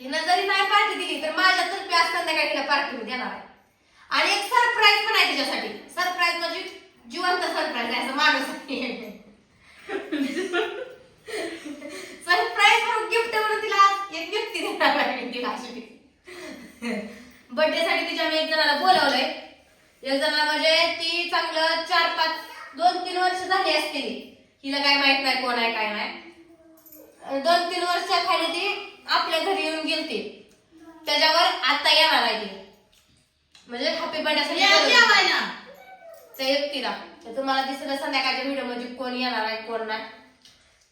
हिनं जरी नाही पार्टी दिली तर माझ्यातर्फे आज संध्याकाळी हिला पार्टी देणार आहे. आणि एक सरप्राईज पण आहे तिच्यासाठी. सरप्राईज म्हणजे जिवंत सरप्राईज आहे असं माणूस सरप्राईज म्हणून गिफ्ट म्हणून तिला एक गिफ्ट देणार आहे तिला अशी. बर्थडे साठी तिच्या मी एक जणाला बोलवलंय. एक जणाला म्हणजे ती चांगलं चार पाच दोन तीन वर्ष झाली असतील. हिला काय माहीत नाही कोण आहे काय नाही. दोन तीन वर्ष खाली ती आपल्या घरी येऊन गेलती. त्याच्यावर आता येणार आहे ती. म्हणजे हॅपी बर्थडे त्या व्यक्तीला तर तुम्हाला दिसलं संध्याकाळच्या व्हिडिओमध्ये कोण येणार आहे कोण नाही.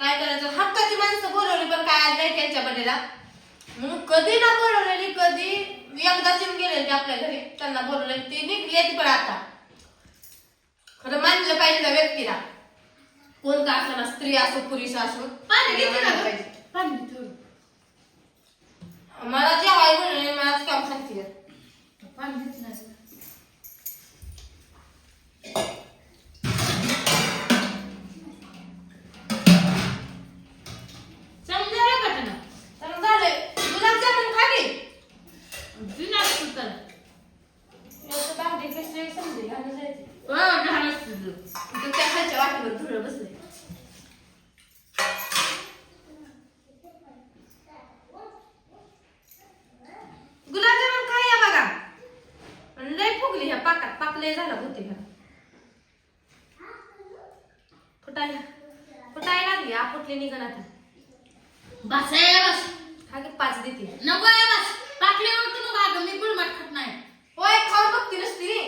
काय करायचं? हक्काची माणसं बोलवली पण काय आज नाही त्यांच्या बर्थडेला म्हणून कधी ना बोलवलेली कधी एकदाच येऊन गेलेली ती आपल्या घरी. त्यांना बोलवलेली ती निघली पण आता. खरं मानलं पाहिजे त्या व्यक्तीला. कोण का असो ना स्त्री असो पुरुष असो पाणी घेते पाहिजे. थोडं. मला काम सांगते पाणी घेते ना गं. समजायला का तुला? तर झालंय गुलाबजामुन खा घे जुना असतो तर. एवढं भांडी कशी समजेल घालून जायचं हो, झालं तुझं. तर त्या खालच्या वाटीवर धुळं बसले गुलाबजामुन खा या बघा पण लय फुगली ह्या पाकात पाक लय झाला होती ह्या फुटायला फुटायला लागली आपटली निघण आता बस आहे, बस. हा की पाच देते नको आहे, बस. टाकल्यावर तू नको अगं, मी गुळमट खात नाही. होय खाऊन बघती नसती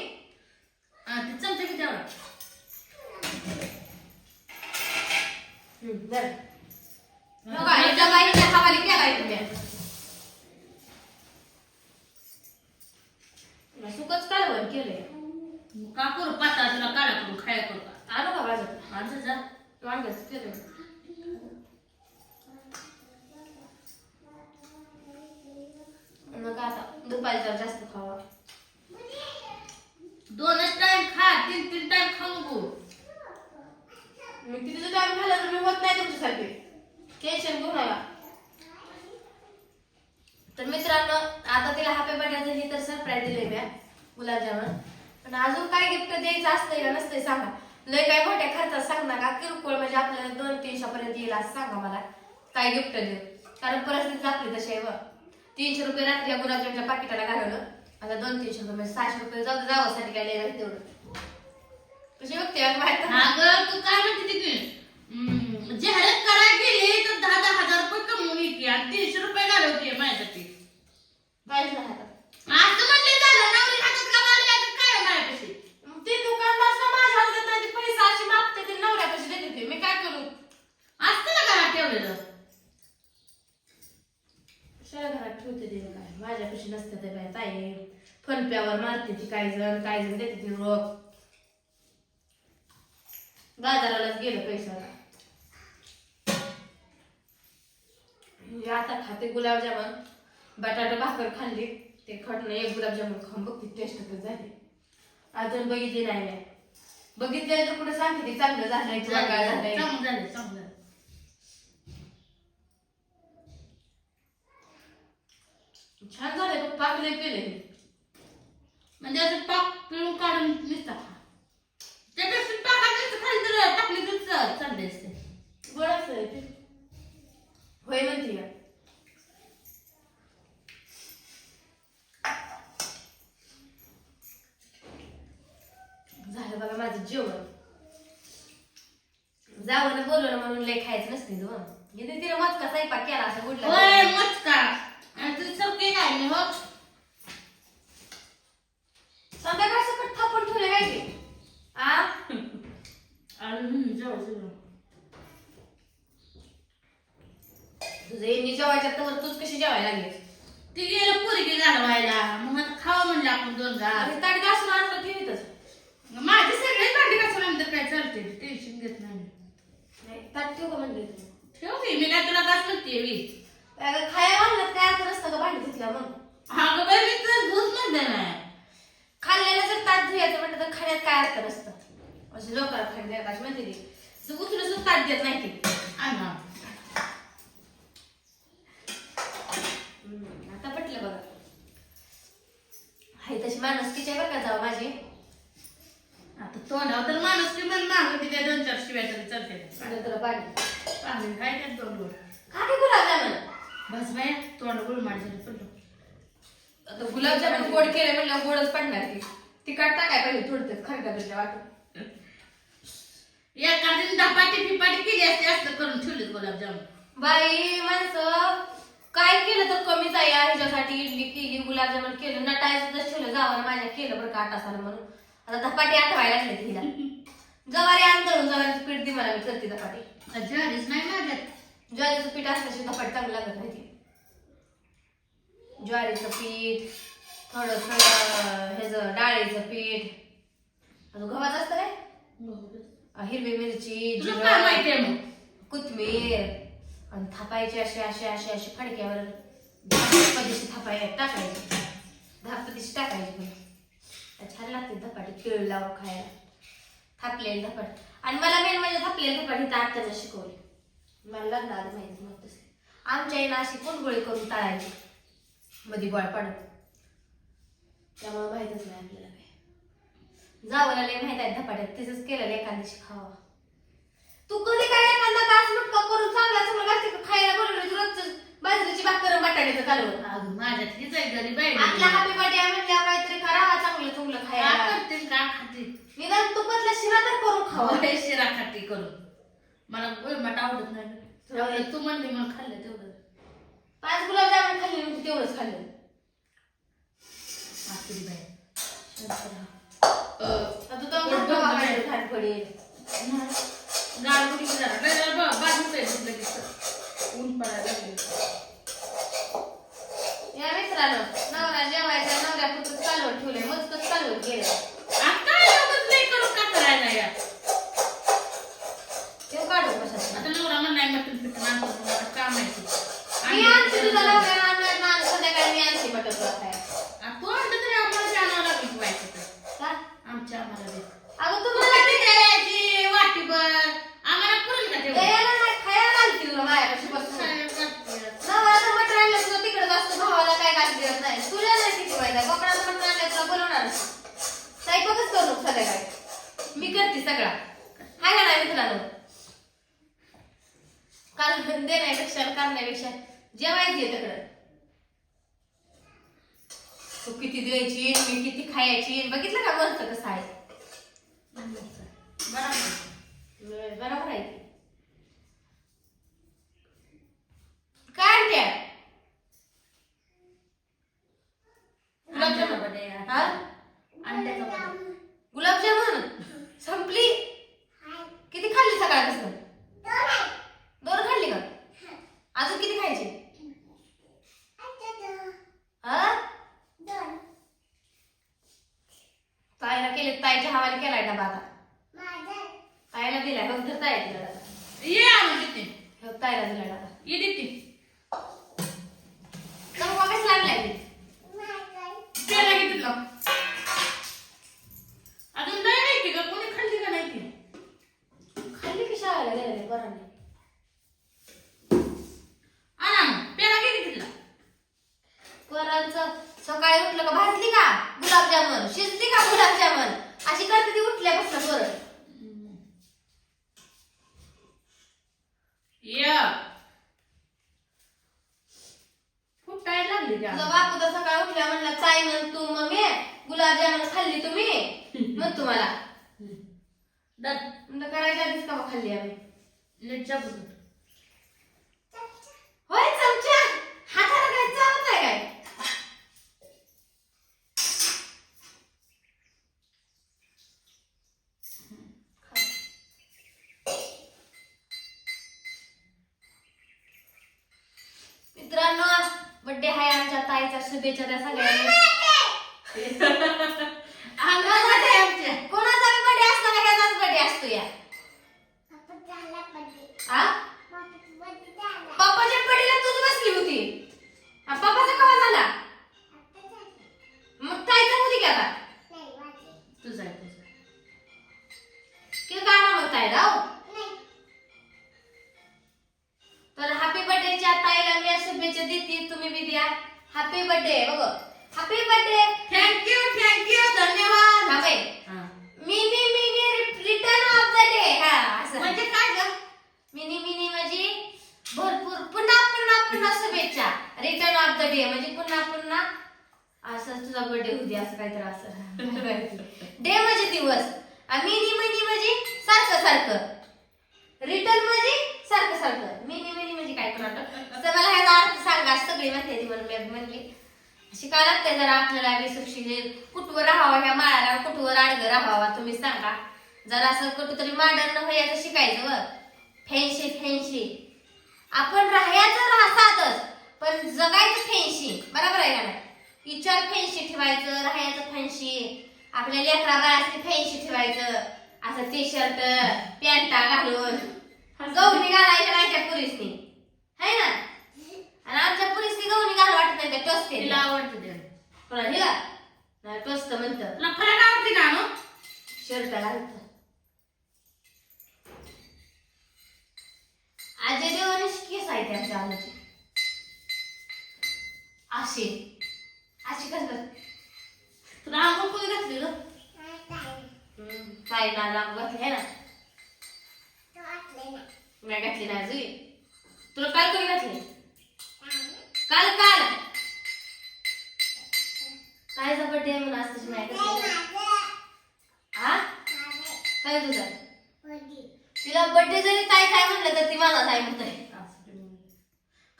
हा, ते चमचा किती एवढा? हम्म, बरं. बघा, याच्या बाईच्या हवाली केलाय तुम्ही सुकच कालवण केलंय. का करू पाता तुला काढा करू खाया करू? का का बाजार आज जा. वांगच केलंय. मग आता दुपारी जास्त खाऊ दोनच टाइम खा तीन तीन टाइम खाऊ नको मी तिथे टाइम झाला तर मी होत नाही तुमच्यासाठी टेन्शन घेऊ नका तर मित्रांनो आता तिला हॅपी बर्थडेचं हे तर सरप्राईज दिले म्या गुलाबजामुन पण अजून काय गिफ्ट द्यायचं असतंय का नसतंय सांगा लय काय मोठ्या खर्चात सांग नका किरकोळ म्हणजे आपल्याला दोन तीनशेपर्यंत येईल असं सांगा मला. काय गिफ्ट देऊ कारण परिस्थिती आपली तशी आहे तीनशे रुपये रात्री या गुलाबजामच्या पाकिटाला घालवलं. आता दोन तीनशे रुपये म्हणजे सहाशे रुपये जाऊ जावासाठी काय लिहिलं तेवढं. कशी बघते माहीत नाही. अगं तू काय म्हणते तिथे जाहिरात करायला गेली तर दहा दहा हजार रुपये कमवून येते आणि तीनशे रुपये घालवते माझ्यासाठी. नाही हातात. असं म्हणले झालं नवरी हातात का काय माझ्यापाशी ते दुकानदार माझ्यापाशी नसते ते बाय ताई फोन पेवर मारते ती काही जण काही जण देते ती रोख बाजारालाच गेलं पैशाला. आता खाते गुलाबजामुन बटाटा भाकर खाल्ली ते खटणं एक गुलाबजामुन खाऊन बघ ती टेस्ट कशी झाली. अजून बघितली नाही बघितले तर कुठे सांगते चांगलं झालंय काय झालंय चांगलं झालं चांगलं झालं छान झाले पाक लय केले म्हणजे असं पाक पिळून काढून नुसतं त्यापेक्षा पाकात खाली तर टाकली तर असते. आहे ते. होय म्हणते या. झालं बघा माझं जेवण. जावं ना बोलवलं म्हणून लय खायचं नसते तू इथे तिने मचका स्वयंपाक केला असं होय यांनी जेवायच्या तर तूच कशी जेवायला लागली ती गेलं पोरगी गाडवायला मग आता खावं म्हणलं आपण दोन गाड आणि ताट ते आणलं ठेवीतच माझी सगळी भांडी घासून आणलं काय चालते टेन्शन घेत नाही नाही ठेव का म्हणले ठेव मी काय तुला घास म्हणते मी खाया म्हणलं काय? अर्थ नसतं का भांडी धुतल्या मग. अगं बरं मी तर भूत नाही खाल्ल्याला जर ताट धुयाचं म्हटलं तर खाण्यात काय अर्थ नसतं. असं लोकांना खाण्यात म्हणते ती ताट देत नाही ते. माणुसकीची का जाऊ माझी. आता तोंडावर तर माणूस की मन मागं दिल्या दोन चार शिव्या तरी चालते तुला पाणी. पाणी काय त्यात दोन गोड खा की गुलाबजामुन बस बाय तोंड गोड माणसाने पडलो. आता गुलाबजामुन गोड केले म्हणलं गोडच पडणार की. तिखट टाकाय पाहिजे थोडं खरडा बिरडा वाटून एखादी धपाटी पिपाटी केली असते असं करून ठेवले गुलाबजामुन. बाई माणसं. काय केलं तर कमीच आहे या ह्याच्यासाठी? इडली केली गुलाबजामुन केलं नटायचं तर ठेवलं जावं माझ्या केलं बरं का आटासानं म्हणून. आता धपाटी आठवायला लागले तिला जवारी आंदळून जवारीचं पीठ दे मला मी करते धपाटी. ज्वारीच नाही माझ्यात. ज्वारीचं पीठ असल्याशिवाय धपाटी चांगलं लागत नाही ती ज्वारीचं पीठ थोडं थोडं ह्याचं डाळीचं पीठ. अजून गव्हाचं असतं काय? हिरवी मिरची जिरं, कोथमीर आणि थापायचे असे असे असे असे फडक्यावर धापदिशी थापाय टाकायचे. धापदिशी टाकायची टाकायचे पण छान लागते धपाटे तिळ लावून खायला. थापलेली धपाट. आणि मला मेन म्हणजे थापलेली धपाटी तर आत्यानं शिकवली. मला लग्नाला माहिती मग तसे. आमच्या आईला अशी कोणगोळी करून टाळायची मध्ये गोळ पाडत त्यामुळे माहीतच नाही आपल्याला काय जावं लय माहीत आहे धपाट्यात. तिथंच केलेलं एखाद्याशी खावा. तू कधी काय एखादा कास मुटका करून चांगला चांगला घालते का? खायला बोलवलं तू रोजचं बाजरीची भाकर बटाट्याचं कालवण अगं माझ्यात हीच आहे गरीब आहे आपल्या हापी बर्थडे म्हणल्यावर काहीतरी करावा चांगलं चांगलं का खायला. करते का खाते? निदान तुपातला शिरा तर करून खावा खावा शिरा खाते करून. मला गोळमाट आवडत नाही. तेवढं तू म्हणली म्हणून खाल्लं तेवढं. पाच गुलाबजामुन खाल्ले म्हणजे तेवढंच खाल्लं. आखरी बाई. आता तू तर खायला खात पडेल. कुठे जरा नाही जरा बा- बाजूच आहे लगेच. ऊन पडायला लागले या मित्रांनो नवरा जेवायचा नवऱ्या पुरतं चालवत ठेवलंय मस्तच चालवत गेलं करण्यापेक्षा जेवायची तिकडं. तू किती द्यायची मी किती खायची बघितलं का वरचं कसं आहे? बरोबर बरोबर आहे. काय आणत्या गुलाबजामुन. संपली? किती खाल्ली सकाळपासून दोन खाल्ली का अजून किती खायचे? ताईला केले ताईच्या हवाले केलाय डबा आता. ताईला दिलाय बघ तर ताई दिला डबा. ये आणून देते. ताईला दिला डबा. ये देते तर मग कसं लागलाय ते? त्याला घेतलं अजून नाही माहिती का कोणी खाल्ली का नाही ती खाल्ली की शाळेला गेलेले पोरांनी आणा मग पेला किती घेतला पोरांचं सकाळी उठलं का भाजली का गुलाबजामुन शिजली का गुलाबजामुन अशी करते ती उठल्यापासून पोरं या फुटायला लागली त्या तुझा बापू तर सकाळी उठल्या म्हणला चाय म्हण तू मम्मी गुलाबजामुन खाल्ली तुम्ही? मग तुम्हाला. म्हणलं करायच्या आधीच का खाल्ली आम्ही? लेटच्या बरोबर होय चमच्या हाताला काय चावत आहे काय मित्रांनो बड्डे हाय आमच्या ताईचा शुभेच्छा त्या सगळ्यांनी. अंगामध्ये आमच्या. शुभेच्छा रिटर्न ऑफ द डे म्हणजे पुन्हा पुन्हा असं तुझा बर्थडे दे असं काहीतरी असं. डे म्हणजे दिवस. मिनी मिनी म्हणजे सारखं सारखं. रिटर्न म्हणजे सारखं सारखं. मिनी मिनी म्हणजे काय पण वाटत तर मला ह्याचा अर्थ सांगा सगळी माहिती ती म्हणून मी म्हणली. शिकायला लागतंय जरा आपल्याला बी सुशिक्षित कुठवर राहावं ह्या माळाला कुठवर आडगं राहावा तुम्ही सांगा. जरा असं कुठेतरी मॉडर्न व्हायचं शिकायचं व. फॅन्सी फॅन्सी आपण राहायचं राहतातच पण जगायचं फॅन्सी बरोबर आहे का विचार फॅन्सी ठेवायचं राहायचं फॅन्सी आपल्या लेकरा बाळाची फॅन्सी ठेवायचं असं टी शर्ट पॅन्टा घालून गवणी घालायच्या नाही त्या पुरीसनी? है ना? आणि आमच्या पुरीसनी गवणी घाल वाटत नाही त्या टोचते तिला आवडतं ते. कोणा हिला नाही टोचत म्हणतं. तुला फरक आवडते का नो शर्ट घालत. अजय देवानीच केस आहे त्यांच्या आमची अशी असे कसं तुला आंघोळ कोणी घातली ग? काय ना नाव घातली ना? मी घातली ना अजून. तुला काल कोणी घातली? काल काल. कायचा बर्थडे म्हणून असतच नाही हा? काय तुझा? तिला बर्थडे जरी काय काय म्हणलं तर ती माझा काय म्हणतंय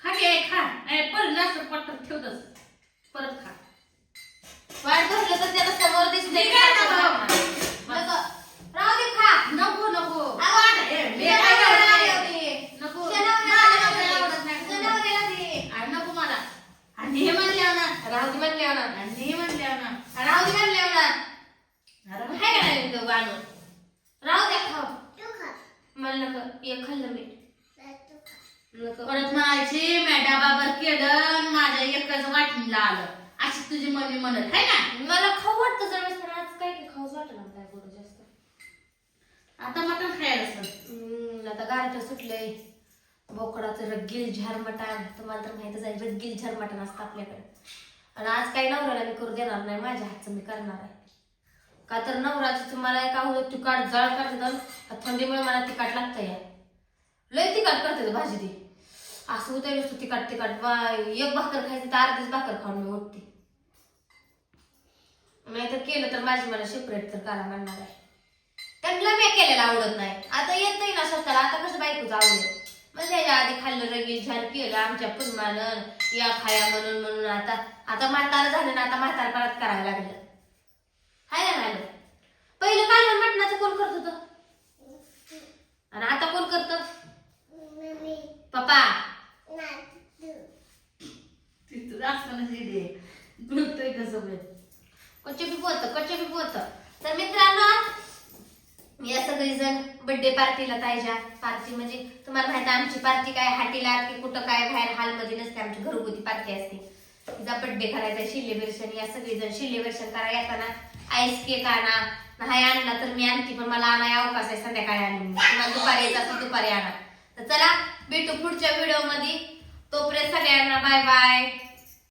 खा घे खा नाही परत जास्त पटकन ठेवतस परत खा वाट बसलं तर त्याला समोर ठीक आहे ना नको. राहू दे खा नको नको आवड. ए, मी जनावराला काय करणार दे. आहे? नको जनावराला मला दे. आवडत नाही. जनावराला दे. आणि नको मला आणि हे म्हणल्यावर ना राहू दे म्हणल्यावर ना. आणि हे म्हणल्यावर ना राहू दे म्हणल्यावर ना. अरे हाय का नाही तो गाणं? राहू द्या खाऊ मला नको एक खाल्लं मी. परत म्हणायची मॅडा बाबर केलं माझ्या एकच वाटणीला आलं अशी तुझी मम्मी म्हणत आहे ना? मला खाऊ वाटतं जर पण आज काय काय खाऊच वाटत ना काय बोलू जास्त. आता मटण खायला असं आता गारठं सुटलंय. बोकडाचं रग्गील झार मटण. तुम्हाला तर माहितच आहे रग्गील झार मटण असतं आपल्याकडे. आणि आज काही नवऱ्याला मी करू देणार नाही माझ्या हातचं मी करणार आहे. का तर नवराचं मला काय होतं तिखट जाळ करतात थंडीमुळे मला तिखट लागतं या लय तिखट करते भाजी ती. असं उतर नुसतं तिखट तिखट. एक भाकर खायची तर अर्धीच भाकर खाऊन मी उठते. नाही तर केलं तर माझी मला सेपरेट तर करा म्हणणार आहे. त्यांना मी केलेलं आवडत नाही. आता येत नाही ना स्वतःला. आता कसं बायकोच आवडेल मग त्याच्या आधी खाल्लं रगील छान केलं आमच्या पुन्मानं या खाया म्हणून म्हणून. आता आता म्हातारं झालं ना आता म्हातार परत करायला लागलं. हाय ना मॅडम पहिलं कालवण मटणाचं कोण करत होतं? आणि आता कोण करत? पप्पा. बोलतोय कसं कच्चे बी पोत कच्चे बी पोत तर मित्रांनो या सगळी जण बर्थडे पार्टीला पाहिजे पार्टी म्हणजे तुम्हाला माहिती आमची पार्टी काय हाटीला की कुठं काय बाहेर हॉलमध्ये नसते आमची घरगुती पार्टी असते. तिचा बर्थडे करायचा शिल्लेबेरशन या सगळी जण शिल्लेबेरशन करा येताना आईस केक आणा. नाही आणला तर मी आणते पण मला आणाय अवकाश आहे संध्याकाळी आणून. तुम्हाला दुपारी यायचं असेल दुपारी आणा. तर चला भेटू पुढच्या व्हिडिओमध्ये. तोपर्यंत सगळ्यांना बाय बाय